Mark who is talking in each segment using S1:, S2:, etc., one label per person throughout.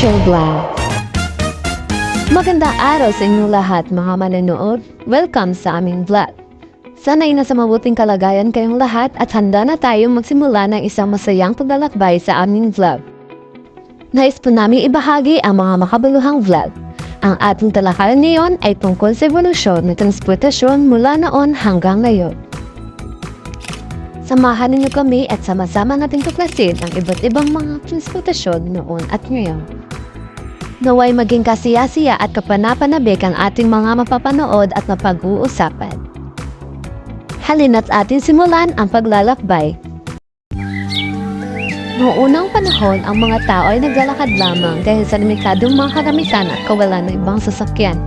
S1: Official Vlog Magandang araw sa inyong lahat mga manonood. Welcome sa aming vlog. Sana'y nasa mabuting kalagayan kayong lahat at handa na tayong magsimula ng isang masayang paglalakbay sa aming vlog. Nais po namin ibahagi ang mga makabuluhang vlog. Ang ating talakayan ngayon ay tungkol sa evolusyon ng transportasyon mula noon hanggang ngayon. Samahan ninyo kami at sama-sama nating tuklasin ang iba't ibang mga transportasyon noon at ngayon. Naway maging kasiyasiya at kapanapanabik ang ating mga mapapanood at mapag-uusapan. Halina't atin simulan ang paglalakbay. Noong unang panahon, ang mga tao ay naglalakad lamang dahil sa limitadong mga karamitan at kawalan ng ibang sasakyan.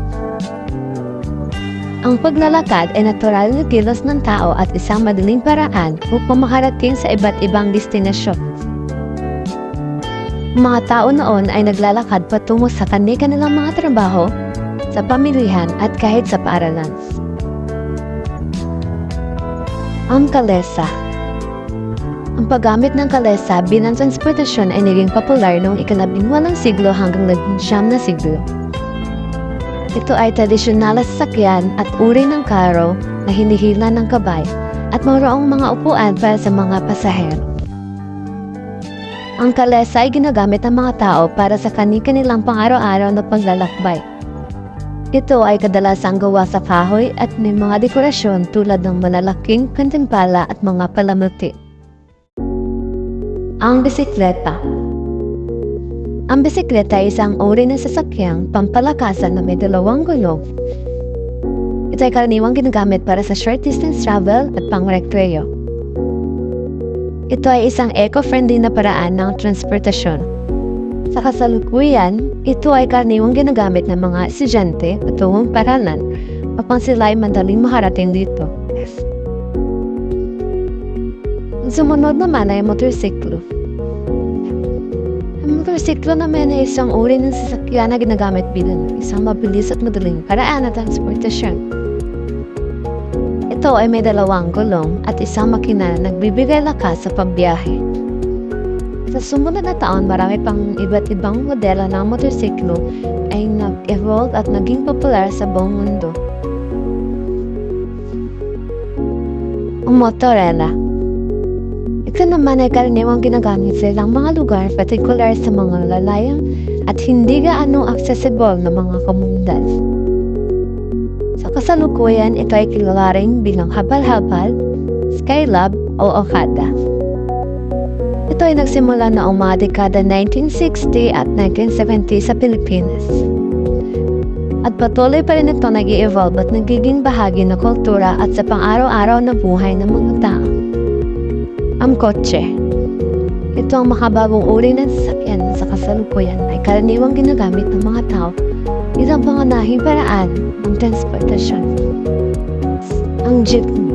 S1: Ang paglalakad ay natural na kilos ng tao at isang madaling paraan upang makarating sa iba't ibang destinasyon. Mga tao noon ay naglalakad patungo sa kanilang mga trabaho, sa pamilihan at kahit sa paaralan. Ang kalesa Ang paggamit ng kalesa bilang transportasyon ay naging popular noong ikalabing walang siglo hanggang labing siyam na siglo. Ito ay tradisyonal na sasakyan at uri ng karo na hinihila ng kabay at mayroong mga upuan para sa mga pasahero. Ang kalesa ay ginagamit ng mga tao para sa kani-kanilang pang-araw-araw na paglalakbay. Ito ay kadalasang gawa sa kahoy at may mga dekorasyon tulad ng malalaking kantimpala at mga palamuti. Ang bisikleta ang bisikleta ay isang uri ng sasakyang pampalakasan na may dalawang gulong. Ito ay karaniwang ginagamit para sa short distance travel at pang-recreo. Ito ay isang eco-friendly na paraan ng transportasyon. Sa kasalukuyan, ito ay karaniwang ginagamit ng mga estudyante patungong paralan upang sila ay madaling makarating dito. Sumunod naman ay motorsiklo. Ang motorsiklo naman ay isang uri ng sasakyan na ginagamit bilang isang mabilis at madaling paraan na transportasyon. Ito ay may dalawang gulong at isang makina na nagbibigay lakas sa pagbiyahe. Sa sumunod na taon, marami pang iba't ibang modelo ng motorsiklo ay nag-evolve at naging popular sa buong mundo. Ang motorela ito naman ay karaniwang ginagamit sa ilang mga lugar, partikular sa mga lalayang at hindi gaano accessible na mga komunidad. Sa kasalukuyan, ito ay kilala rin bilang habal-habal, skylab o okada. Ito ay nagsimula noong mga dekada 1960 at 1970 sa Pilipinas. At patuloy pa rin ito nag evolve at nagiging bahagi ng kultura at sa pang-araw-araw na buhay ng mga tao. Ang kotse. Ito ang makabagong uri ng sasakyan sa kasalukuyan ay karaniwang ginagamit ng mga tao isang panganahing paraan ng transportasyon. Ang jeepney.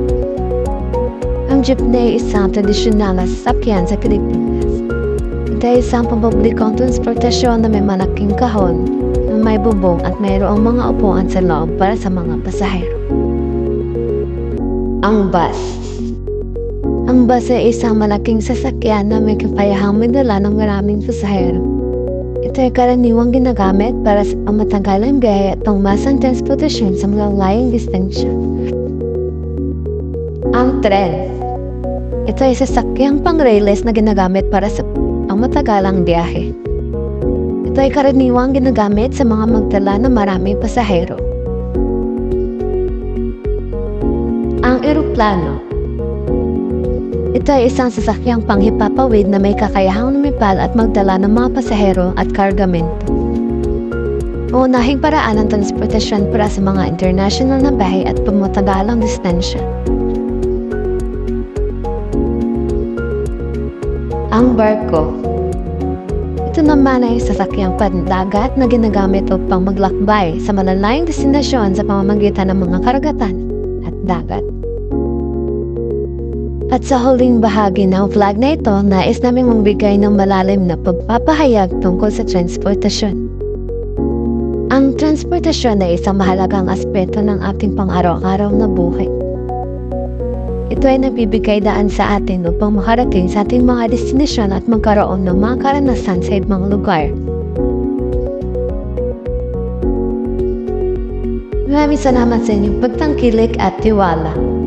S1: Ang jeepney ay isang tradisyonal na sasakyan sa Pilipinas. Ito ay isang pampublikong transportasyon na may malaking kahon may bubong at mayroong mga upuan sa loob para sa mga pasahero. Ang bus. Ang bus ay isang malaking sasakyan na may kapayahang madala ng maraming pasahero. Ito ay karaniwang ginagamit para sa pamatagalang biyahe at pangmasang transportasyon sa malalayang distansya. Ang tren. Ito ay sasakyang pang-railways na ginagamit para sa pangmatagalang biyahe. Ito ay karaniwang ginagamit sa mga magdala ng maraming pasahero. Ang eroplano. Ito ay isang sasakyang panghipapawid na may kakayahang lumipad at magdala ng mga pasahero at kargamento. Unahing paraan ng transportasyon para sa mga international na bahay at pumutagalang distansya. Ang barko. Ito naman ay sasakyang pandagat na ginagamit upang maglakbay sa malalayang destinasyon sa pamamagitan ng mga karagatan at dagat. At sa huling bahagi ng vlog na ito, nais naming magbigay ng malalim na pagpapahayag tungkol sa transportasyon. Ang transportasyon ay isang mahalagang aspeto ng ating pang-araw-araw na buhay. Ito ay nagbibigay daan sa atin upang makarating sa ating mga destinasyon at magkaroon ng mga karanasan sa ibang lugar. Maraming salamat sa inyong pagtangkilik at tiwala.